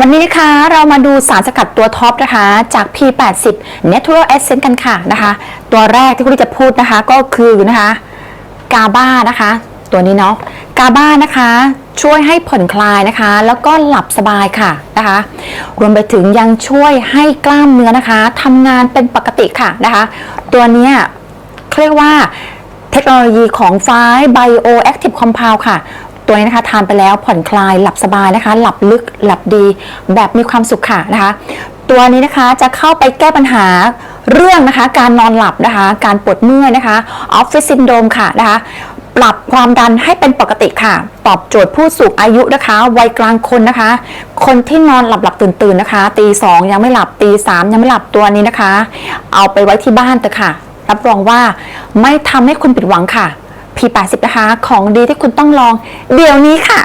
วันนี้นะคะเรามาดูสารสกัดตัวท็อปนะคะ จาก P80 Natural Essence กันค่ะนะคะ ตัวแรกที่คุณจะพูดนะคะก็คือนะคะกาบ้านะคะ ตัวนี้เนาะกาบ้านะคะ ช่วยให้ผ่อนคลายนะคะ แล้วก็หลับสบายค่ะนะคะ รวมไปถึงยังช่วยให้กล้ามเนื้อนะคะทำงานเป็นปกติค่ะนะคะ ตัวนี้เรียกว่าเทคโนโลยีของไฟไบโอแอคทีฟคอมเพลค่ะ ตัวนี้นะคะทานไปแล้วผ่อนคลายหลับสบายนะคะ หลับลึกหลับดีแบบมีความสุขค่ะนะคะ ตัวนี้นะคะจะเข้าไปแก้ปัญหาเรื่องนะคะ การนอนหลับนะคะ การปวดเมื่อยนะคะออฟฟิศซินโดรมค่ะนะคะปรับความดันให้เป็นปกติค่ะ ตอบโจทย์ผู้สูงอายุนะคะ วัยกลางคนนะคะ คนที่นอนหลับหลับตื่นตื่นนะคะ ตีสองยังไม่หลับตีสามยังไม่หลับตัวนี้นะคะ เอาไปไว้ที่บ้านเถอะค่ะ รับรองว่าไม่ทำให้คุณผิดหวังค่ะ P80 นะคะ ของดีที่คุณต้องลอง เดี๋ยวนี้ค่ะ